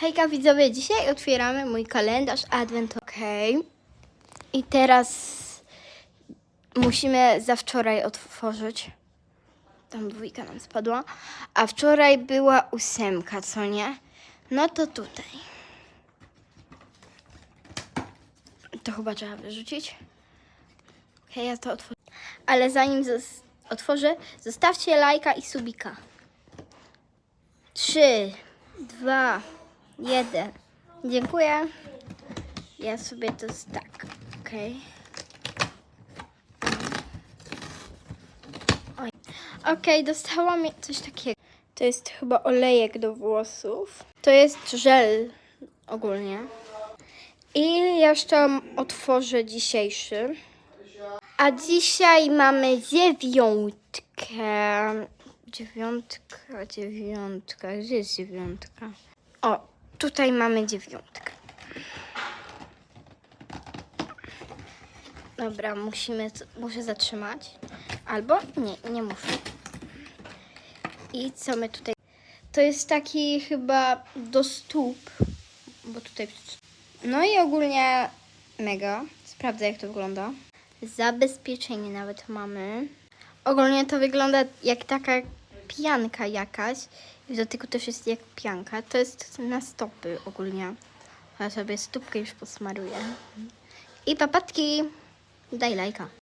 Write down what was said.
Hejka widzowie, dzisiaj otwieramy mój kalendarz Advent OK. I teraz musimy za wczoraj otworzyć. Tam dwójka nam spadła. A wczoraj była ósemka, co nie? No to tutaj. To chyba trzeba wyrzucić. Okej, ja to otworzę. Ale zanim otworzę, zostawcie lajka i subika. Trzy, dwa, jeden. Dziękuję. Ja sobie to z- tak. Okej. Oj. Okej, dostałam coś takiego. To jest chyba olejek do włosów. To jest żel ogólnie. I jeszcze otworzę dzisiejszy. A dzisiaj mamy dziewiątkę. Dziewiątka, dziewiątka. Gdzie jest dziewiątka? O, tutaj mamy dziewiątkę. Dobra, musimy, muszę zatrzymać. Albo nie, nie muszę. I co my tutaj? To jest taki chyba do stóp, bo tutaj. No i ogólnie mega. Sprawdzę, jak to wygląda. Zabezpieczenie nawet mamy. Ogólnie to wygląda jak taka pianka jakaś. I w dotyku też jest jak pianka. To jest na stopy ogólnie. Ja sobie stópkę już posmaruję. I papatki. Daj lajka.